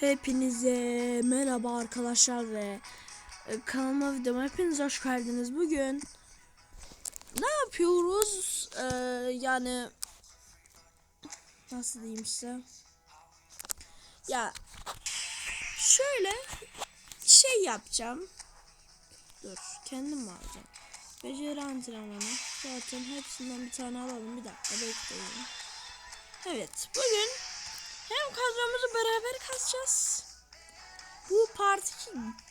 Hepinize merhaba arkadaşlar ve e, kanalıma videoma hepiniz hoş geldiniz. Bugün ne yapıyoruz? Ee, yani nasıl diyeyim size? Ya şöyle şey yapacağım. Dur kendim mi alacağım? Beceri antrenmanı. Zaten hepsinden bir tane alalım. Bir dakika bekleyin. Evet bugün hem kadromuzu beraber kasacağız. Bu part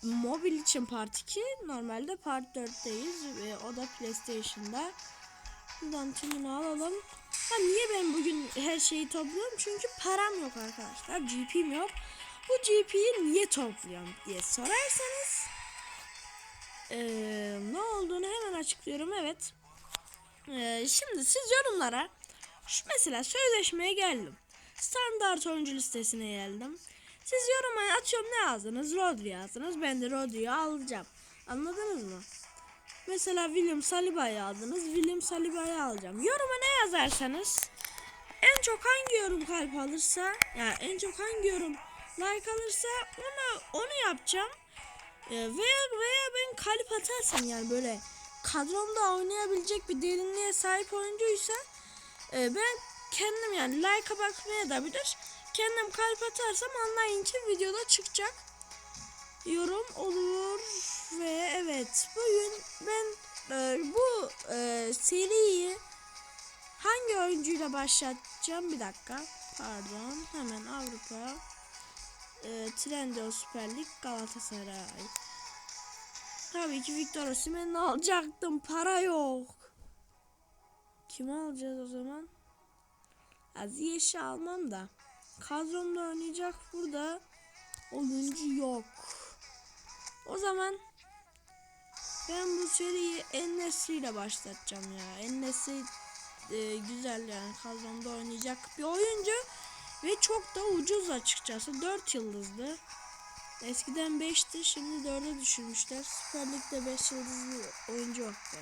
2 mobil için part 2 normalde part 4'teyiz ve o da PlayStation'da. Buradan tümünü alalım. Ha niye ben bugün her şeyi topluyorum? Çünkü param yok arkadaşlar. GP'm yok. Bu GP'yi niye topluyorum diye sorarsanız eee, ne olduğunu hemen açıklıyorum. Evet. Eee, şimdi siz yorumlara şu mesela sözleşmeye geldim. Standart oyuncu listesine geldim. Siz yoruma atıyorum ne yazdınız? Rodri yazdınız. Ben de Rodri'yi alacağım. Anladınız mı? Mesela William Saliba'yı aldınız. William Saliba'yı alacağım. Yoruma ne yazarsanız en çok hangi yorum kalp alırsa yani en çok hangi yorum like alırsa onu onu yapacağım. Ee, veya veya ben kalp atarsam yani böyle kadromda oynayabilecek bir derinliğe sahip oyuncuysa e, ben kendim yani like'a bakmaya da bilir. Kendim kalp atarsam anlayın ki videoda çıkacak. Yorum olur ve evet bugün ben e, bu e, seriyi hangi oyuncuyla başlatacağım bir dakika pardon hemen Avrupa e, Trendyol Süper Lig Galatasaray tabii ki Victor Osimhen'i alacaktım para yok kimi alacağız o zaman Ziyech'i almam da kadromda oynayacak burada oyuncu yok. O zaman ben bu seriyi Ennesri ile başlatacağım ya. Ennesri e, güzel yani kadromda oynayacak bir oyuncu ve çok da ucuz açıkçası 4 yıldızlı. Eskiden 5'ti şimdi 4'e düşürmüşler. Süper Lig'de 5 yıldızlı oyuncu yok be.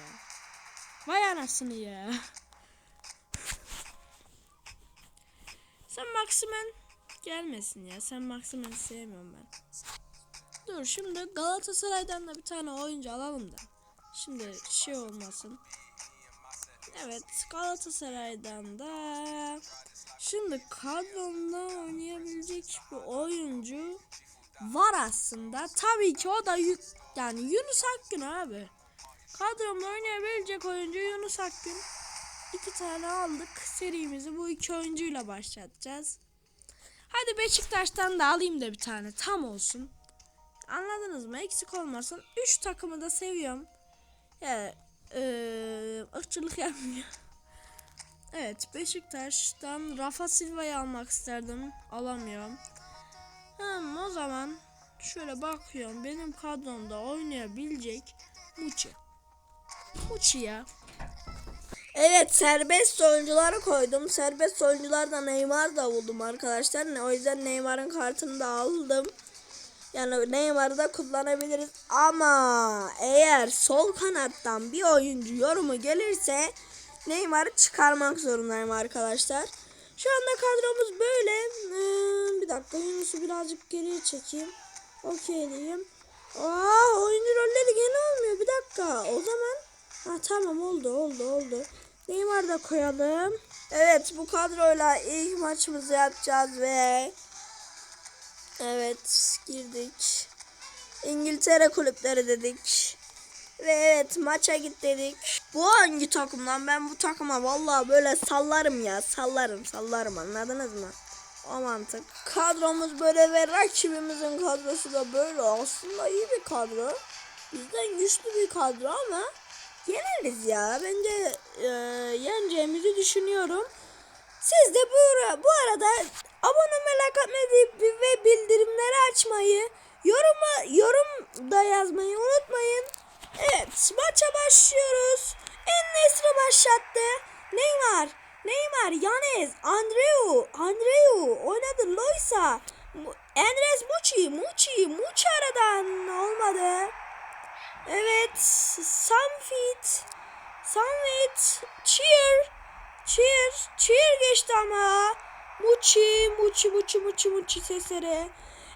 Vay anasını ya. Sen Maximen gelmesin ya. Sen Maximen'i sevmiyorum ben. Dur şimdi Galatasaray'dan da bir tane oyuncu alalım da. Şimdi şey olmasın. Evet Galatasaray'dan da şimdi kadromda oynayabilecek bir oyuncu var aslında. Tabii ki o da yani Yunus Akgün abi. Kadromda oynayabilecek oyuncu Yunus Akgün. İki tane aldık. Serimizi bu iki oyuncuyla başlatacağız. Hadi Beşiktaş'tan da alayım da bir tane. Tam olsun. Anladınız mı? Eksik olmasın. Üç takımı da seviyorum. Ya, eee ırkçılık yapmıyor. Evet Beşiktaş'tan Rafa Silva'yı almak isterdim. Alamıyorum. Hmm, o zaman şöyle bakıyorum. Benim kadromda oynayabilecek Muçi. Muçi ya. Evet serbest oyuncuları koydum. Serbest oyuncularda Neymar da buldum arkadaşlar. O yüzden Neymar'ın kartını da aldım. Yani Neymar'ı da kullanabiliriz. Ama eğer sol kanattan bir oyuncu yorumu gelirse Neymar'ı çıkarmak zorundayım arkadaşlar. Şu anda kadromuz böyle. Ee, bir dakika Yunus'u birazcık geriye çekeyim. Okey diyeyim. Aa oyuncu rolleri gene olmuyor. Bir dakika. O zaman Ha tamam oldu oldu oldu. Neymar da koyalım. Evet bu kadroyla ilk maçımızı yapacağız ve Evet girdik. İngiltere kulüpleri dedik. Ve evet maça git dedik. Bu hangi takımdan? Ben bu takıma vallahi böyle sallarım ya. Sallarım sallarım anladınız mı? O mantık. Kadromuz böyle ve rakibimizin kadrosu da böyle. Aslında iyi bir kadro. Bizden güçlü bir kadro ama yeneriz ya. Bence e, yeneceğimizi düşünüyorum. Siz de bu, bu arada abone merak etmeyi ve bildirimleri açmayı, yoruma yorum da yazmayı unutmayın. Evet, maça başlıyoruz. En Nesri başlattı. Neymar, Neymar, Yanez, Andreu, Andreu oynadı Loisa. Andres Muçi, Muçi, Muçi aradan olmadı. Evet, Samfit, Samfit, Cheer, Cheer, Cheer geçti ama. Muçi, Muçi, Muçi, Muçi, Muçi sesleri.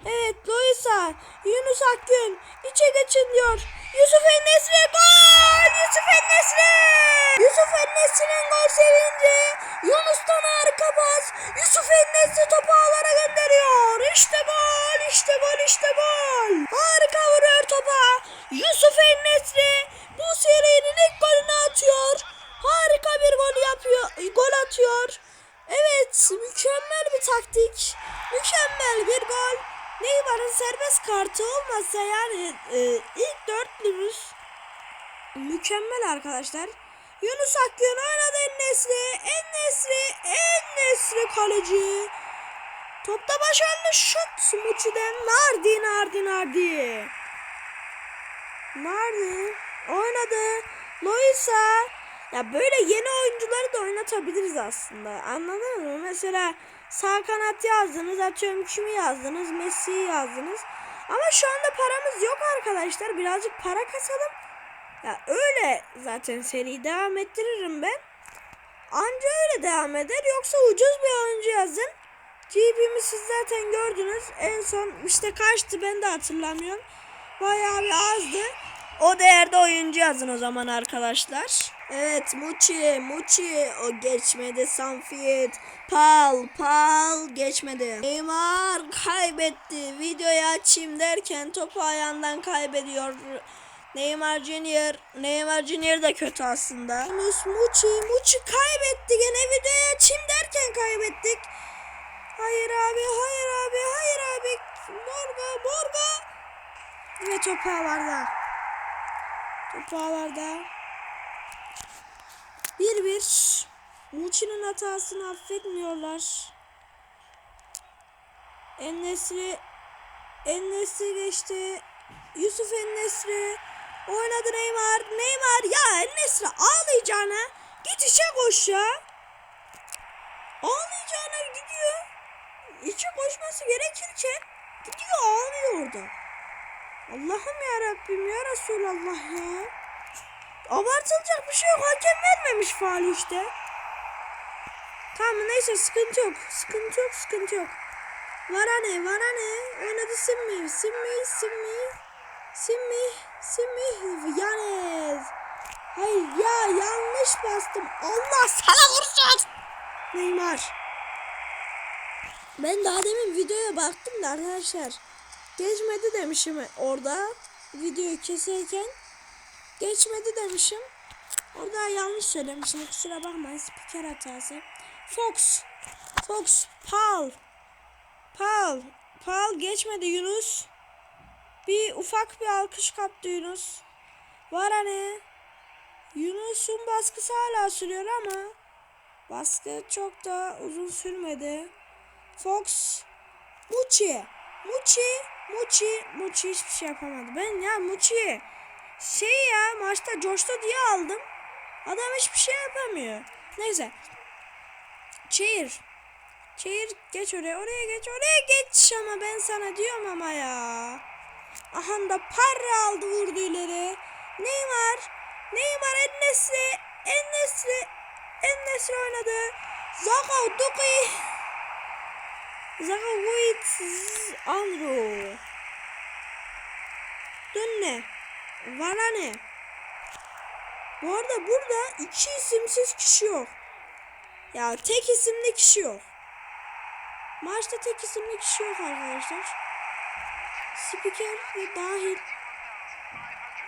Evet Loisa. Yunus Akgün. içe geçin diyor. Yusuf Ennesri gol. Yusuf Ennesri. Yusuf Ennesri'nin gol sevinci. Yunus'tan harika pas. Yusuf Ennesri topu ağlara gönderiyor. İşte gol. işte gol. işte gol. Harika vuruyor topa. Yusuf Ennesri bu serinin ilk golünü atıyor. Harika bir gol yapıyor. Gol atıyor. Evet, mükemmel bir taktik. Mükemmel bir gol. Neymar'ın serbest kartı olmasa yani e, ilk dörtlümüz mükemmel arkadaşlar. Yunus Akgün oynadı Ennesri. Ennesri, Ennesri kaleci. Topta başarılı şut Muçi'den. Nardi, Nardi, Nardi. Nardi oynadı. Loisa. Ya böyle yeni oyuncuları da oynatabiliriz aslında. Anladınız mı? Mesela sağ kanat yazdınız. Atıyorum kimi yazdınız? Messi'yi yazdınız. Ama şu anda paramız yok arkadaşlar. Birazcık para kasalım. Ya öyle zaten seri devam ettiririm ben. Anca öyle devam eder. Yoksa ucuz bir oyuncu yazın. GB'mi siz zaten gördünüz. En son işte kaçtı ben de hatırlamıyorum. Bayağı bir azdı. O değerde oyuncu yazın o zaman arkadaşlar. Evet Muçi, Muçi o geçmedi Sanfiyet. Pal, Pal geçmedi. Neymar kaybetti. Videoyu açayım derken topu ayağından kaybediyor. Neymar Junior. Neymar Junior da kötü aslında. Yunus Muçi, Muçi kaybetti. Gene videoyu açayım derken kaybettik. Hayır abi, hayır abi, hayır abi. Morga, Morga. Ve topu ağlarda. Topu ağlarda. 1-1. Muçi'nin hatasını affetmiyorlar. Ennesri Ennesri geçti. Yusuf Ennesri oynadı Neymar. Neymar ya Ennesri ağlayacağına git işe koş ya. Ağlayacağına gidiyor. İşe koşması gerekirken gidiyor ağlıyor orada. Allah'ım ya Rabbim ya Resulallah ya. Abartılacak bir şey yok. Hakem vermemiş faal işte. Tamam neyse sıkıntı yok. Sıkıntı yok sıkıntı yok. Varane Varane oynadı Simmi Simmi Simmi Simmi Simmi Yanez. Hayır ya yanlış bastım. Allah sana vursun. Neymar. Ben daha demin videoya baktım da arkadaşlar. Geçmedi demişim orada. Videoyu keserken. Geçmedi demişim. Orada yanlış söylemişim. Kusura bakmayın. Spiker hatası. Fox. Fox. Paul. Paul. Paul geçmedi Yunus. Bir ufak bir alkış kaptı Yunus. Var hani. Yunus'un baskısı hala sürüyor ama baskı çok da uzun sürmedi. Fox. Muçi. Muçi. Muçi. Muçi hiçbir şey yapamadı. Ben ya Muçi şey ya maçta coştu diye aldım. Adam hiçbir şey yapamıyor. Neyse. Çeyir. Çeyir geç oraya. Oraya geç. Oraya geç ama ben sana diyorum ama ya. Aha da para aldı vurdu ileri. Neymar. Neymar Ennesri. Ennesri. Ennesri oynadı. Zaka Duki. Zaka Wait. Andrew. Dönne. Varane. Bu arada burada iki isimsiz kişi yok. Ya tek isimli kişi yok. Maçta tek isimli kişi yok arkadaşlar. Spiker ve dahil.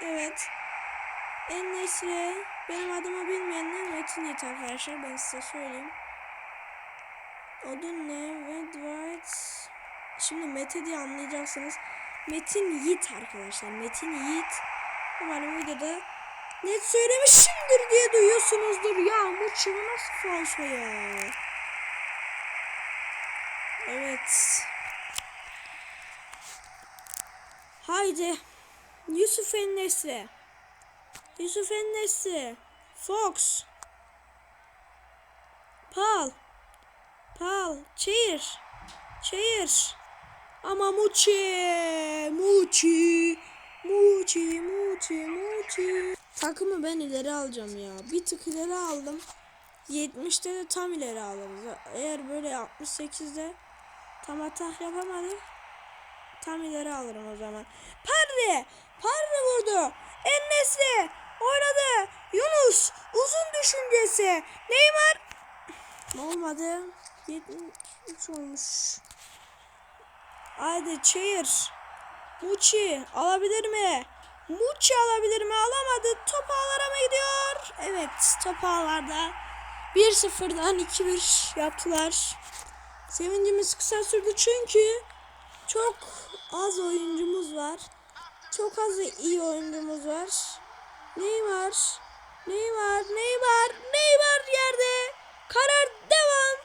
Evet. En Nesri. Benim adımı bilmeyenler Metin Yiğit arkadaşlar. Ben size söyleyeyim. Adın ne? Edward. Şimdi Mete diye anlayacaksınız. Metin Yiğit arkadaşlar. Metin Yiğit. Umarım videoda net söylemişimdir diye duyuyorsunuzdur. Ya Muçi bu nasıl falso ya? Evet. Haydi. Yusuf Ennesri. Yusuf Ennesri. Fox. Pal. Pal. Çayır. Çayır. Ama Muçi. Muçi. Muçi. Muçi. Muçi. Takımı ben ileri alacağım ya. Bir tık ileri aldım. 70'te de tam ileri alırız. Eğer böyle 68'de tam atak yapamadım. tam ileri alırım o zaman. Parri. Parri vurdu. Ennesli. Oynadı. Yunus. Uzun düşüncesi. Neymar. Olmadı. 73 olmuş. Haydi çayır. Muçi alabilir mi? Muçi alabilir mi? Alamadı. Top ağlara mı gidiyor? Evet top ağlarda. 1-0'dan 2-1 yaptılar. Sevincimiz kısa sürdü çünkü çok az oyuncumuz var. Çok az iyi oyuncumuz var. Neymar. Neymar. Neymar. Neymar yerde. Karar devam.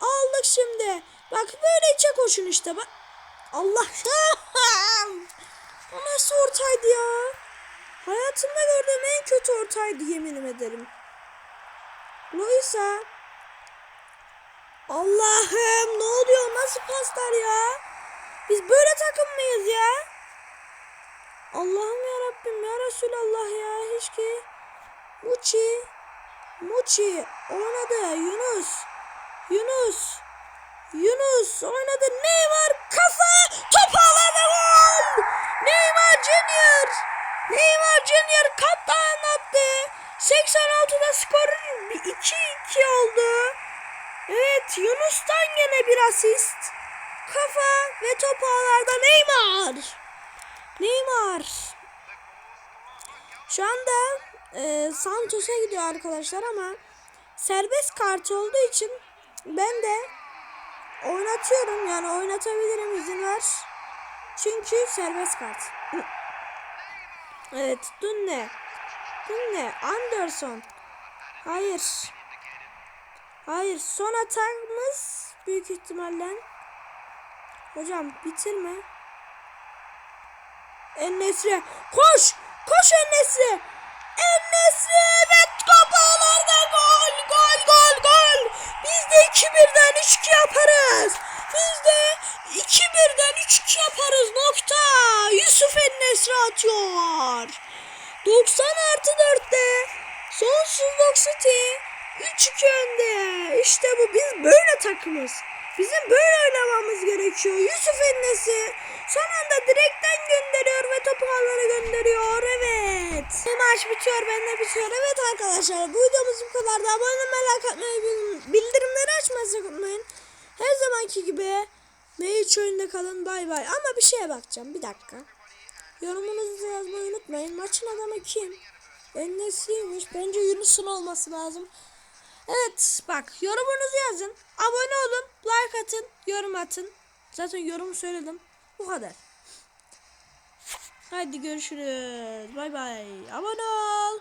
Aldık şimdi. Bak böyle içe koşun işte bak. Allah. o nasıl ortaydı ya? Hayatımda gördüğüm en kötü ortaydı yemin ederim. Luisa. Allah'ım ne oluyor? Nasıl paslar ya? Biz böyle takım mıyız ya? Allah'ım ya Rabbim ya Resulallah ya hiç ki. Muçi. Muçi oynadı. Yunus. Yunus. Yunus oynadı. Neymar kafa. Top ağlarda gol. Neymar Junior. Neymar Junior kaptan attı. 86'da skor 2-2 oldu. Evet Yunus'tan gene bir asist. Kafa ve top ağlarda Neymar. Neymar. Şu anda e, Santos'a gidiyor arkadaşlar ama serbest kart olduğu için ben de oynatıyorum yani oynatabilirim izin ver. Çünkü serbest kart. Evet Dunne. Dunne. Anderson. Hayır. Hayır son atağımız büyük ihtimalle. Hocam bitirme. Ennesri koş koş Ennesri. Ennesri ve kapağlarda gol gol gol gol. Biz de 2-1'den 3-2 yaparız. Biz de 2-1'den 3-2 yaparız nokta. Yusuf Ennesri atıyor. 90 artı 4'te sonsuzluk City 3-2 önde. İşte bu biz böyle takımız. Bizim böyle oynamamız gerekiyor. Yusuf Ennesi son anda direkten gönderiyor ve topu ağlara gönderiyor. Evet. Maç bitiyor. Ben de bitiyor. Evet arkadaşlar bu videomuz bu kadardı. Abone olmayı, like atmayı, bil- bildirimleri açmayı unutmayın. Her zamanki gibi Meyç oyunda kalın. Bay bay. Ama bir şeye bakacağım. Bir dakika. Yorumunuzu yazmayı unutmayın. Maçın adamı kim? Ennesi'ymiş. Bence Yunus'un olması lazım. Evet bak yorumunuzu yazın. Abone olun. Like atın. Yorum atın. Zaten yorum söyledim. Bu kadar. Haydi görüşürüz. Bay bay. Abone ol.